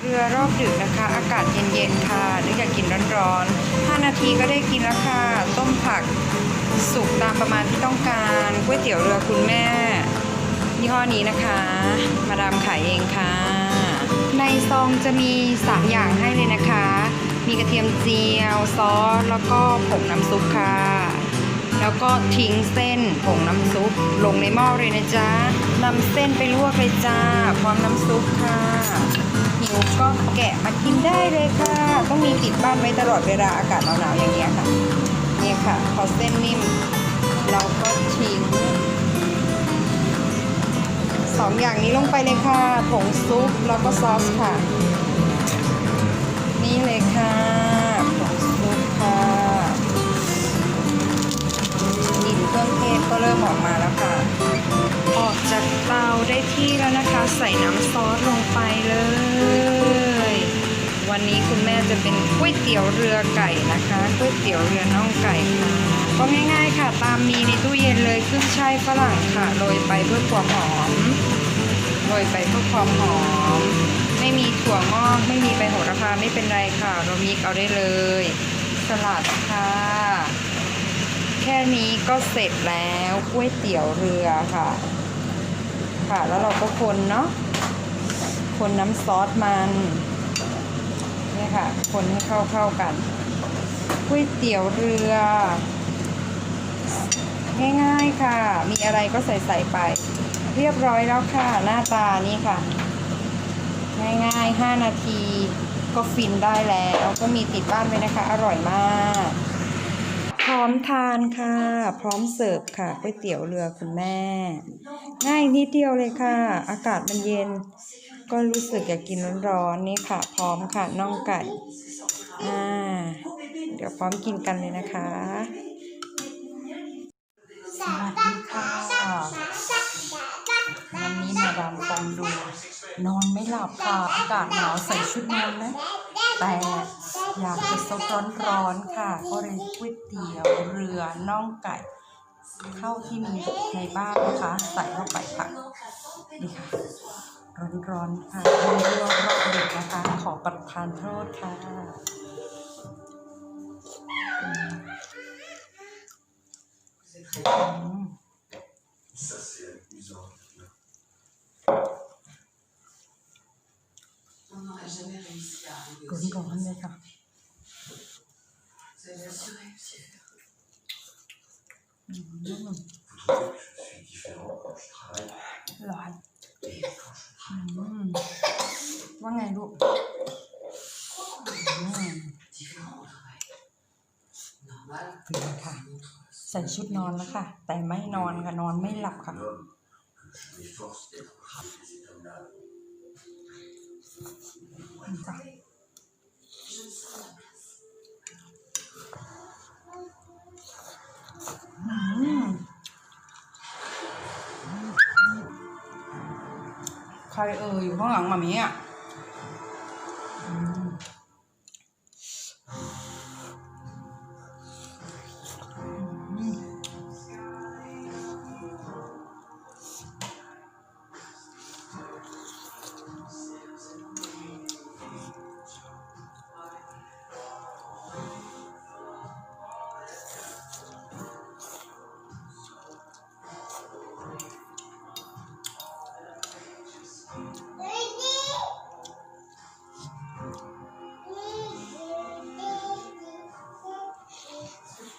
เรือรอบดึกนะคะ อากาศเย็นๆค่ะนึกอยากกินร้อนๆ 5 นาทีก็ได้กินแล้วค่ะ ต้มผักสุกตามประมาณที่ต้องการก๋วยเตี๋ยวเรือคุณแม่ยี่ห้อนี้นะคะ มาดามขายเองค่ะ ในซองจะมี 3 อย่างให้เลยนะคะ มีกระเทียมเจียว ซอส แล้วก็ผงน้ำซุปค่ะ แล้วก็ทิ้งเส้นผงน้ำซุป ลงในหม้อเลยนะจ๊ะนำเส้นไปลวกเลยจ้า พร้อมน้ำซุปค่ะหิวก็แกะมากินได้เลยค่ะ ต้องมีติดบ้านไว้ตลอดเวลาอากาศหนาวๆอย่างเงี้ยค่ะนี่ค่ะ พอเส้นนิ่ม เราก็ทิ้งสองอย่างนี้ลงไปเลยค่ะ ผงซุปแล้วก็ซอสค่ะ นี่เลยค่ะ รื่องเทศก็เริ่มออกมาแล้วค่ะ ออกจากเตาได้ที่แล้วนะคะ ใส่น้ำซอสลงไปเลย วันนี้คุณแม่จะเป็นก๋วยเตี๋ยวเรือไก่นะคะก๋วยเตี๋ยวเรือน่องไก่ค่ะก็ง่ายๆค่ะ ตามมีในตู้เย็นเลยขึ้นช่ายฝรั่งค่ะโรยไปเพื่อความหอมโรยไปเพื่อความหอม ไม่มีถั่วงอกไม่มีใบโหระพาไม่เป็นไรค่ะ เรามิกเอาได้เลย สลัดค่ะ แค่นี้ก็เสร็จแล้วก๋วยเตี๋ยวเรือค่ะ ค่ะแล้วเราก็คนเนาะคนน้ำซอสมันเนี่ยค่ะ คนให้เข้าเข้าๆกันก๋วยเตี๋ยวเรือ ง่ายๆค่ะ มีอะไรก็ใส่ใส่ไป เรียบร้อยแล้วค่ะ หน้าตานี่ค่ะ ง่ายๆ 5 นาทีก็ฟินได้แล้ว ก็มีติดบ้านไว้นะคะ อร่อยมาก พร้อมทานค่ะ พร้อมเสิร์ฟค่ะก๋วยเตี๋ยวเรือคุณแม่ ง่ายนิดเดียวเลยค่ะ อากาศมันเย็น ก็รู้สึกอยากกินร้อนๆนี่ค่ะ พร้อมค่ะน่องไก่อ่าเดี๋ยวพร้อมกินกันเลยนะคะสวัสดีค่ะวันนี้มาดามฟองดู นอนไม่หลับค่ะอากาศหนาวใส่ชุดนอนนะแต่ อยากจะซดร้อนๆค่ะ ก็เลยก๋วยเตี๋ยวเรือน่องไก่เข้าที่มีในบ้านนะคะ ใส่เข้าไปค่ะนี่ค่ะ ร้อนๆค่ะไม่รู้ว่ารอบเด็กนะคะ ขอประทานโทษค่ะอืม ร้อนว่าไงลูกอืม Différent au travail. Normal. ฟินค่ะ ใส่ชุดนอนแล้วค่ะ แต่ไม่นอนค่ะ นอนไม่หลับค่ะ un homme, ใครเอออยู่ข้างหลังมามีอะ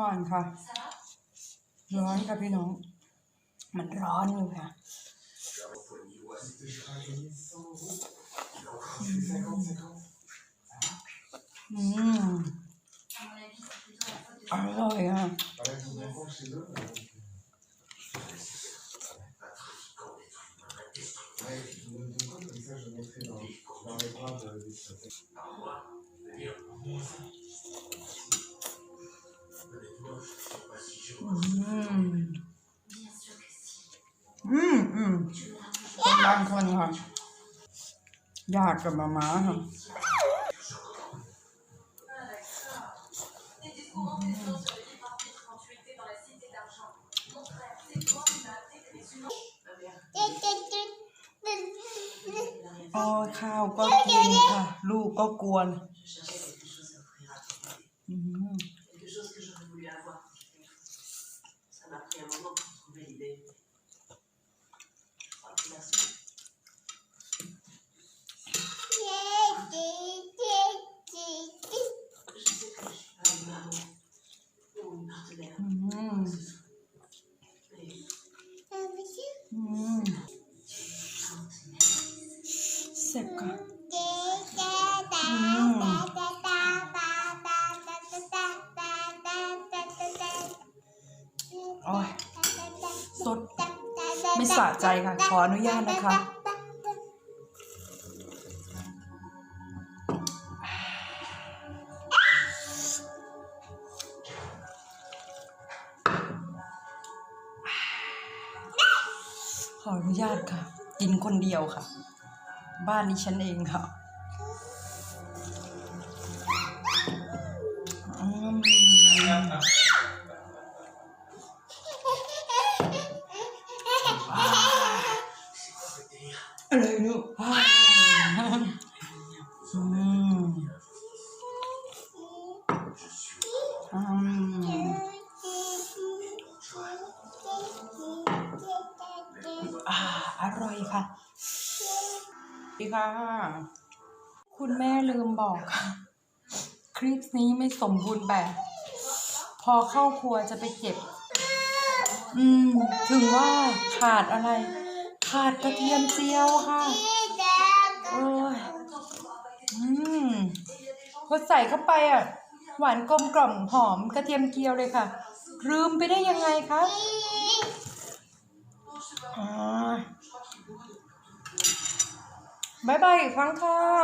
ร้อนค่ะ ร้อนค่ะพี่น้อง มันร้อนอยู่ค่ะอืมอร่อยอะ บางคนค่ะญาติกับมาม้าค่ะอ๋อข้าวก็กินค่ะ ลูกก็กวน อ้ยสดไม่สะใจค่ะ ขออนุญาตนะคะ ขออนุญาตค่ะ กินคนเดียวค่ะ บ้านนี้ฉันเองค่ะ อ่าอร่อยค่ะดีค่ะ คุณแม่ลืมบอกค่ะ คลิปนี้ไม่สมบูรณ์แบบ พอเข้าครัวจะไปเก็บ อืม ถึงว่าขาดอะไร ขาดกระเทียมเจียวค่ะโอ้ยอืมพอใส่เข้าไปอะ หวานกลมกล่อมหอมกระเทียมเกียวเลยค่ะ ลืมไปได้ยังไงคะอ่าบายบายอีกครั้งค่ะ